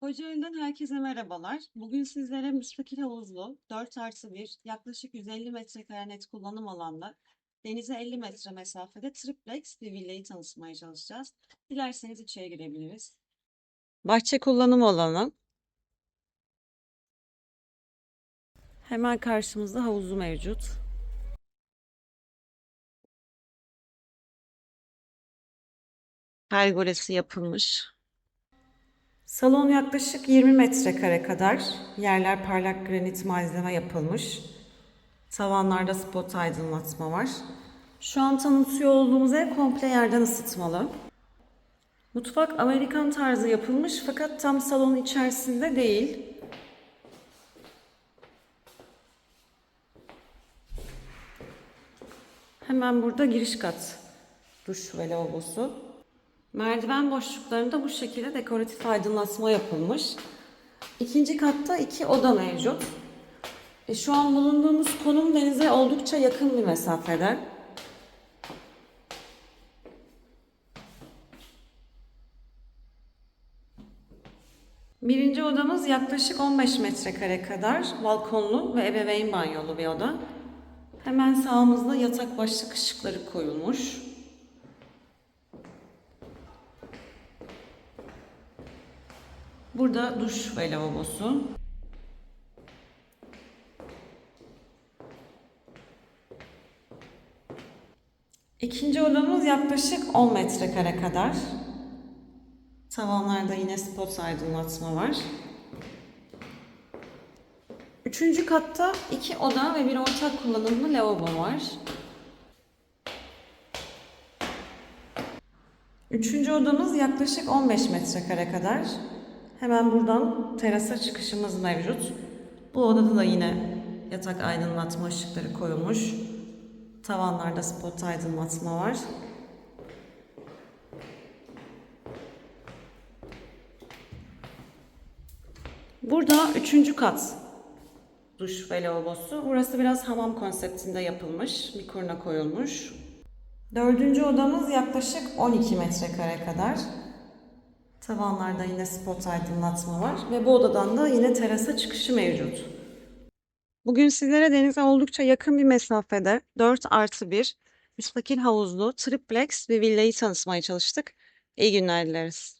Kocaeli'den herkese merhabalar. Bugün sizlere müstakil havuzlu 4 artı 1 yaklaşık 150 metrekare net kullanım alanda denize 50 metre mesafede triplex bir villayı tanıtmaya çalışacağız. Dilerseniz içeri girebiliriz. Bahçe kullanım alanı. Hemen karşımızda havuzu mevcut. Pergolesi yapılmış. Salon yaklaşık 20 metrekare kadar. Yerler parlak granit malzeme yapılmış. Tavanlarda spot aydınlatma var. Şu an tanıtıyor olduğumuz ev komple yerden ısıtmalı. Mutfak Amerikan tarzı yapılmış fakat tam salonun içerisinde değil. Hemen burada giriş kat. Duş ve lavabosu. Merdiven boşluklarında bu şekilde dekoratif aydınlatma yapılmış. İkinci katta iki oda mevcut. E, şu an bulunduğumuz konum denize oldukça yakın bir mesafede. Birinci odamız yaklaşık 15 metrekare kadar balkonlu ve ebeveyn banyolu bir oda. Hemen sağımızda yatak başlık ışıkları koyulmuş. Burada duş ve lavabosu. İkinci odamız yaklaşık 10 metrekare kadar. Tavanlarda yine spot aydınlatma var. Üçüncü katta iki oda ve bir ortak kullanımlı lavabo var. Üçüncü odamız yaklaşık 15 metrekare kadar. Hemen buradan terasa çıkışımız mevcut. Bu odada da yine yatak aydınlatma ışıkları koyulmuş. Tavanlarda spot aydınlatma var. Burada üçüncü kat duş ve lavabosu. Burası biraz hamam konseptinde yapılmış. Bir kurna koyulmuş. Dördüncü odamız yaklaşık 12 metrekare kadar. Tavanlarda yine spot aydınlatma var ve bu odadan da yine terasa çıkışı mevcut. Bugün sizlere denize oldukça yakın bir mesafede 4 artı 1 müstakil havuzlu triplex bir villayı tanıtmaya çalıştık. İyi günler dileriz.